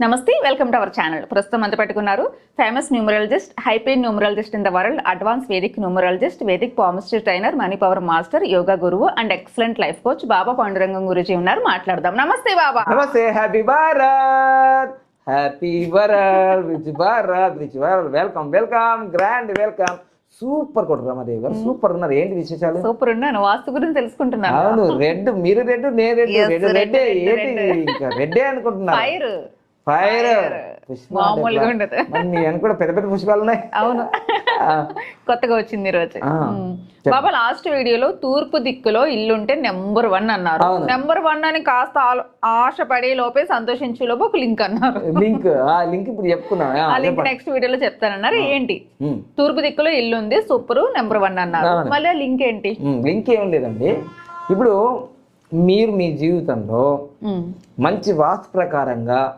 నమస్తే welcome to our channel. ప్రస్తుతం అంత పెట్టుకున్నారు famous numerologist హైపెయిన్ numerologist in the world advance vedic numerologist vedic palmistry trainer money power master yoga గురువు and excellent life coach Baba Pandurangam Guruji ఉన్నారు. మాట్లాడదాం. Namaste Baba. Namaste happy Bharat. Happy Bharat rich Bharat rich Bharat welcome welcome grand welcome. Super కొట్టు రమాదేవి గారు super ఉన్నారు. ఏంటి విశేషాలు? Super ఉన్నాను వాస్తు గురించి తెలుసుకుంటున్నాను అవును రెడ్ మీరు రెడ్ నేను రెడ్ రెడ్ red, ఏంటి. ఇంకా రెడ్డే అనుకుంటున్నారు? ఫైర్ మామూలుగా ఉండదు. మీ కూడా పెద్ద పెద్ద పుష్పాలు ఉన్నాయి? అవును. కొత్తగా వచ్చింది ఈరోజు. బాబా లాస్ట్ వీడియోలో తూర్పు దిక్కులో ఇల్లుంటే నెంబర్ వన్ అన్నారు. నెంబర్ వన్ అని కాస్త ఆలో- ఆశపడే లోపే సంతోషించే లోపు ఒక లింక్ అన్నారు. లింక్ ఆ లింక్ ఇప్పుడు చెప్పుకున్నా. ఆ, లింక్. నెక్స్ట్ వీడియోలో చెప్తానన్నారు. ఏంటి? తూర్పు దిక్కులో ఇల్లు ఉంది సూపర్ నెంబర్ వన్ అన్నారు. మళ్ళీ ఆ లింక్ ఏంటి? లింక్ ఏం లేదండి. ఇప్పుడు మీరు మీ జీవితంలో. మంచి వాస్తు ప్రకారంగా.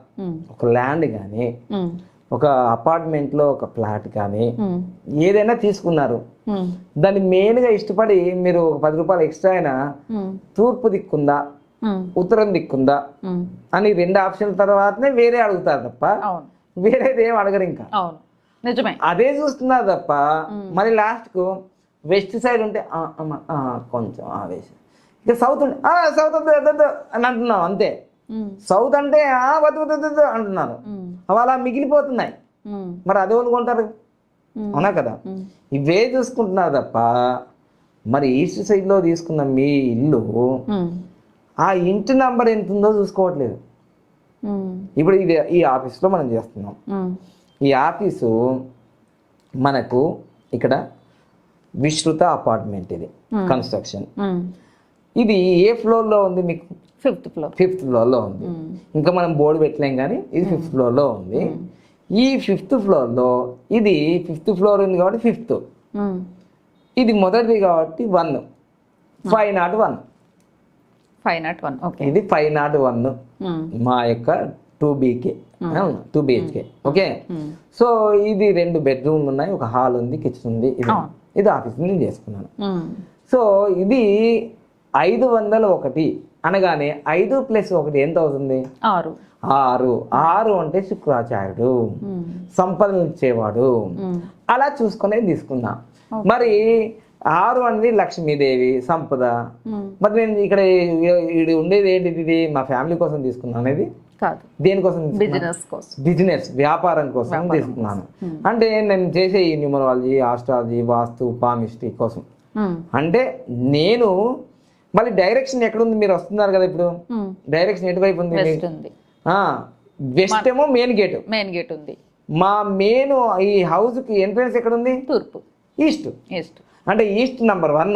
ఒక ల్యాండ్ కానీ మ్మ్. ఒక అపార్ట్మెంట్లో ఒక ఫ్లాట్ కానీ మ్మ్. ఏదైనా తీసుకున్నారు. దాన్ని మెయిన్గా ఇష్టపడి మీరు ఒక పది రూపాయలు ఎక్స్ట్రా అయినా. తూర్పు దిక్కుందా. ఉత్తరం దిక్కుందా. అని రెండు ఆప్షన్ల తర్వాతనే వేరే అడుగుతారు తప్ప వేరేది ఏం అడగరు ఇంకా నిజమే అదే చూస్తున్నారు తప్ప మరి లాస్ట్కు వెస్ట్ సైడ్ ఉంటే "ఆ, అమ్మ, ఆ, కొంచెం ఆ వేసి ఇక సౌత్ ఉంటే "ఆ, సౌత్ వద్దు, వద్దు, వద్దు" అని అంటున్నాం అంతే. సౌత్ అంటే "ఆ, వద్దు వద్దు, వద్దు" అంటున్నారు. అవి అలా మిగిలిపోతున్నాయి. మరి అదే కొంటారు మ్మ్. అవునా కదా. ఇవే చూసుకుంటున్నారు తప్ప మరి ఈస్ట్ సైడ్లో తీసుకున్న మీ ఇల్లు. ఆ ఇంటి నంబర్ ఎంత ఉందో చూసుకోవట్లేదు. ఇప్పుడు ఇది ఈ ఆఫీస్లో మనం చేస్తున్నాం. ఈ ఆఫీసు మనకు ఇక్కడ విశ్రుత అపార్ట్మెంట్ ఇది కన్స్ట్రక్షన్. ఇది ఏ ఫ్లోర్లో ఉంది మీకు ఫిఫ్త్ ఫ్లోర్ ఫిఫ్త్ ఫ్లోర్లో ఉంది. మ్మ్. ఇంకా మనం బోర్డు పెట్టలేం కానీ ఇది ఫిఫ్త్ ఫ్లోర్లో ఉంది. ఈ ఫిఫ్త్ ఫ్లోర్లో ఇది ఫిఫ్త్ ఫ్లోర్ ఉంది కాబట్టి ఫిఫ్త్. ఇది మొదటిది కాబట్టి one five not one five not one okay ఇది ఫైవ్ నాట్ వన్. మా యొక్క two BK two BHK okay. So ఇది రెండు బెడ్రూమ్ ఉన్నాయి. ఒక హాల్ ఉంది కిచెన్ ఉంది. ఇది. ఇది ఆఫీస్ నేను చేసుకున్నాను. సో ఇది ఐదు వందల ఒకటి అనగానే ఐదు ప్లస్ ఒకటి ఎంత అవుతుంది? ఆరు. ఆరు. ఆరు అంటే శుక్రాచార్యుడు. సంపదలు ఇచ్చేవాడు. అలా చూసుకునే తీసుకున్నా మరి ఆరు అనేది లక్ష్మీదేవి సంపద. మరి నేను ఇక్కడ ఇది ఉండేది ఏంటిది ఇది? మా ఫ్యామిలీ కోసం తీసుకున్నాను అనేది? కాదు. దేనికోసం? బిజినెస్ కోసం. బిజినెస్ వ్యాపారం కోసం తీసుకున్నాను. అంటే నేను చేసే ఈ న్యూమరాలజీ ఆస్ట్రాలజీ వాస్తు పామిస్ట్రీ కోసం. అంటే నేను మళ్ళీ డైరెక్షన్ ఎక్కడుంది? మీరు వస్తున్నారు కదా ఇప్పుడు. డైరెక్షన్ ఎటువైపు ఉంది? వెస్ట్ ఉంది. ఏమో మెయిన్ గేట్ మెయిన్ గేట్ ఉంది. మా మెయిన్ ఈ హౌస్కి ఎంట్రన్స్ ఎక్కడుంది? తూర్పు. ఈస్ట్ ఈస్ట్ అంటే ఈస్ట్ నంబర్ వన్.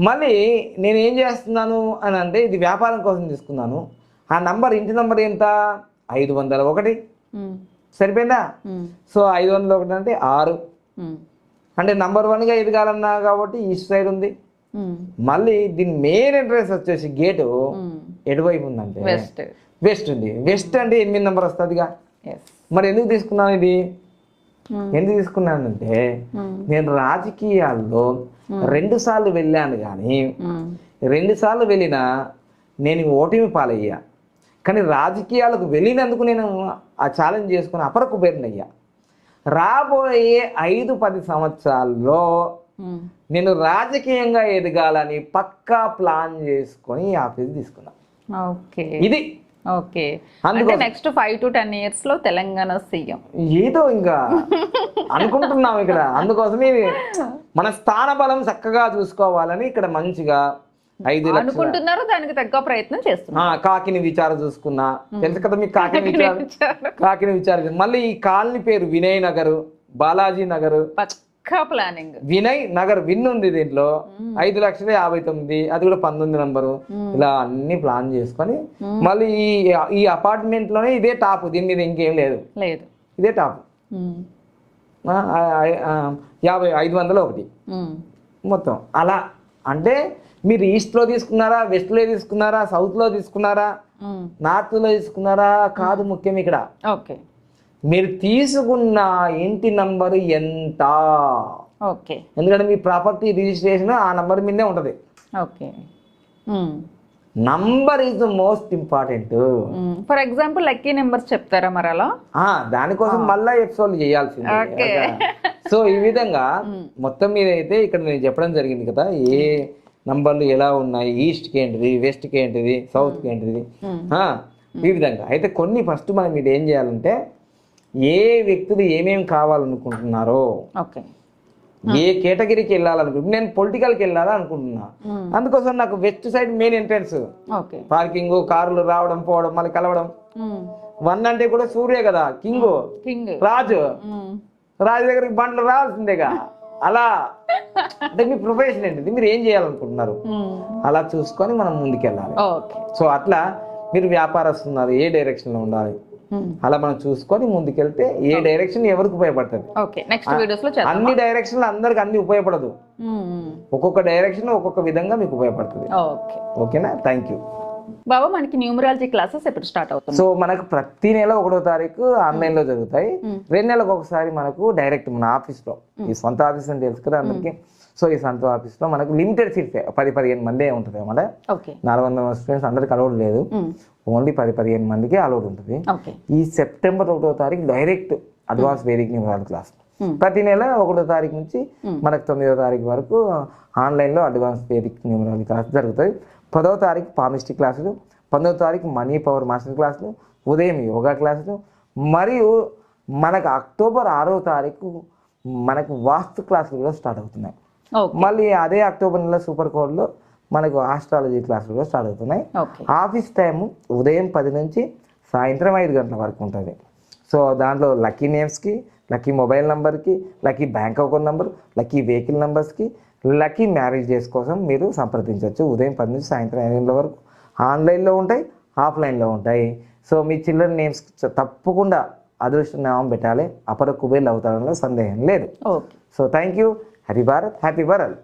మళ్ళీ నేను ఏం చేస్తున్నాను అని అంటే ఇది వ్యాపారం కోసం తీసుకున్నాను. ఆ నంబర్ ఇంటి నంబర్ ఎంత? ఐదు వందల ఒకటి. సరిపోయిందా. సో ఐదు వందల ఒకటి అంటే ఆరు. అంటే నంబర్ వన్గా ఎదగాలన్నా కాబట్టి ఈస్ట్ సైడ్ ఉంది. మళ్ళీ దీని మెయిన్ ఎంట్రన్స్ వచ్చేసి గేటు మ్మ్. ఎటువైపు ఉందంటే వెస్ట్ వెస్ట్ ఉంది వెస్ట్ అంటే ఎనిమిది నెంబర్ వస్తుందిగా మరి ఎందుకు తీసుకున్నాను ఇది మ్మ్. ఎందుకు తీసుకున్నానంటే. నేను రాజకీయాల్లో రెండు సార్లు వెళ్ళాను కానీ. రెండు సార్లు వెళ్ళినా నేను ఓటమి పాలయ్యా కానీ రాజకీయాలకు వెళ్ళినందుకు నేను ఆ ఛాలెంజ్ చేసుకుని అపర కుబేరునయ్యా రాబోయే ఐదు పది సంవత్సరాల్లో. నేను రాజకీయంగా ఎదగాలని పక్కా ప్లాన్ చేసుకొని ఈ ఆఫీస్ తీసుకున్నా. ఓకే. ఇది. ఓకే. అంటే నెక్స్ట్ ఫైవ్ టు టెన్ ఇయర్స్లో తెలంగాణ సీఎం. ఏదో ఇంకా. అనుకుంటున్నాం ఇక్కడ. అందుకోసమే మన స్థాన బలం చక్కగా చూసుకోవాలని ఇక్కడ మంచిగా ఐదు అనుకుంటున్నారు దానికి తగ్గ ప్రయత్నం చేస్తున్నారు. ఆ, కాకిని విచార చూసుకున్నా. తెలుసు కదా మీకు కాకిని విచార కాకిని విచార మళ్ళీ ఈ కాలనీ పేరు వినయ్ నగర్ బాలాజీ నగర్. పక్కా ప్లానింగ్ వినయ్ నగర్ విన్ ఉంది దీంట్లో. ఐదు లక్షల యాభై తొమ్మిది అది కూడా పంతొమ్మిది నంబరు. ఇలా అన్ని ప్లాన్ చేసుకొని మళ్ళీ ఈ ఈ అపార్ట్మెంట్లోనే ఇదే టాప్ దీని మీద ఇంకేం లేదు. లేదు. ఇదే టాప్ యాభై ఐదు వందలు ఒకటి. మొత్తం. అలా. అంటే మీరు ఈస్ట్లో తీసుకున్నారా వెస్ట్లో తీసుకున్నారా సౌత్లో తీసుకున్నారా. నార్త్లో తీసుకున్నారా కాదు ముఖ్యం ఇక్కడ. ఓకే. మీరు తీసుకున్న ఇంటి నంబరు ఎంత? ఓకే. ఎందుకంటే మీ ప్రాపర్టీ రిజిస్ట్రేషన్ ఆ నంబర్ మీదే ఉంటుంది. Okay. Number is the most important. For example lucky numbers చెప్తారా మరి అలా దానికోసం మళ్ళా ఎపిసోడ్ చేయాల్సింది. సో ఈ విధంగా మొత్తం మీద అయితే ఇక్కడ నేను చెప్పడం జరిగింది కదా ఏ నంబర్లు ఎలా ఉన్నాయి? ఈస్ట్కి ఏంటిది? వెస్ట్కి ఏంటిది? సౌత్కి ఏంటిది? ఈ విధంగా. అయితే కొన్ని ఫస్ట్ మనం మీరు ఏం చేయాలంటే ఏ వ్యక్తులు ఏమేమి కావాలనుకుంటున్నారో ఓకే. ఏ కేటగిరీకి వెళ్ళాలనుకుంటున్నా నేను పొలిటికల్కి వెళ్ళాలా అనుకుంటున్నా. అందుకోసం నాకు west side main entrance parking కార్లు రావడం పోవడం మళ్ళీ కలవడం. వన్ అంటే కూడా సూర్య కదా కింగ్. కింగ్. రాజు. రాజు దగ్గరికి బండ్లు రావాల్సిందేగా. అలా. అంటే మీ ప్రొఫెషన్ ఏంటిది? మీరు ఏం చేయాలనుకుంటున్నారు? అలా చూసుకొని మనం ముందుకెళ్ళాలి. ఓకే. సో అట్లా మీరు వ్యాపారస్తున్నారు ఏ డైరెక్షన్లో ఉండాలి? అలా మనం చూసుకొని ముందుకెళ్తే ఏ డైరెక్షన్ ఎవరికి ఉపయోగపడుతుంది? అన్ని డైరెక్షన్లు అందరికి అన్ని ఉపయోగపడదు. ఒక్కొక్క డైరెక్షన్ ఒక్కొక్క విధంగా మీకు ఉపయోగపడుతుంది. ఓకే. ఓకేనా? థ్యాంక్ యూ బాబా మనకి న్యూమరాలజీ క్లాసెస్ ఎప్పుడు స్టార్ట్ అవుతుంది సో మనకు ప్రతి నెల ఒకటో తారీఖు ఆన్లైన్లో జరుగుతాయి రెండు నెలలకు ఒకసారి మనకు డైరెక్ట్ మన ఆఫీస్లో ఈ సొంత ఆఫీస్ అని తెలుసు కదా అందరికి. సో ఈ సొంత ఆఫీస్లో మనకు లిమిటెడ్ సీట్స్ పది పదిహేను మందే ఉంటుంది అన్నమాట ఓకే. నాలుగు వందల స్టూడెంట్స్ అందరికి అలౌడ్ లేదు. ఓన్లీ పది పదిహేను మందికి అలౌడ్ ఉంటుంది. ఈ సెప్టెంబర్ ఒకటో తారీఖు డైరెక్ట్ అడ్వాన్స్ వేదిక నిమిషాల క్లాస్ ప్రతి నెల ఒకటో తారీఖు నుంచి మనకు తొమ్మిదో తారీఖు వరకు ఆన్లైన్లో అడ్వాన్స్ వేదిక న్యూమరాలజీ క్లాస్ జరుగుతాయి పదవ తారీఖు పామిస్టిక్ క్లాసులు పంతొమ్మిదో తారీఖు మనీ పవర్ మాస్టర్ క్లాసులు ఉదయం యోగా క్లాసులు మరియు మనకు అక్టోబర్ ఆరో తారీఖు మనకు వాస్తు క్లాసులు కూడా స్టార్ట్ అవుతున్నాయి. మళ్ళీ అదే అక్టోబర్ నెల సూపర్ కోడ్లో మనకు ఆస్ట్రాలజీ క్లాసులు కూడా స్టార్ట్ అవుతున్నాయి. ఆఫీస్ టైము ఉదయం పది నుంచి సాయంత్రం ఐదు గంటల వరకు ఉంటుంది. సో దాంట్లో లక్కీ నేమ్స్కి లక్కీ మొబైల్ నెంబర్కి lucky bank account number lucky vehicle నెంబర్స్కి లక్కీ మ్యారేజ్ డేస్ కోసం మీరు సంప్రదించవచ్చు. ఉదయం పది నుంచి సాయంత్రం ఐదు గంటల వరకు ఆన్లైన్లో ఉంటాయి ఆఫ్లైన్లో ఉంటాయి. సో మీ చిల్డ్రన్ నేమ్స్ తప్పకుండా అదృష్ట నామం పెట్టాలి. అపర కుబేర్లు అవుతారనలో సందేహం లేదు. So thank you happy Bharat happy world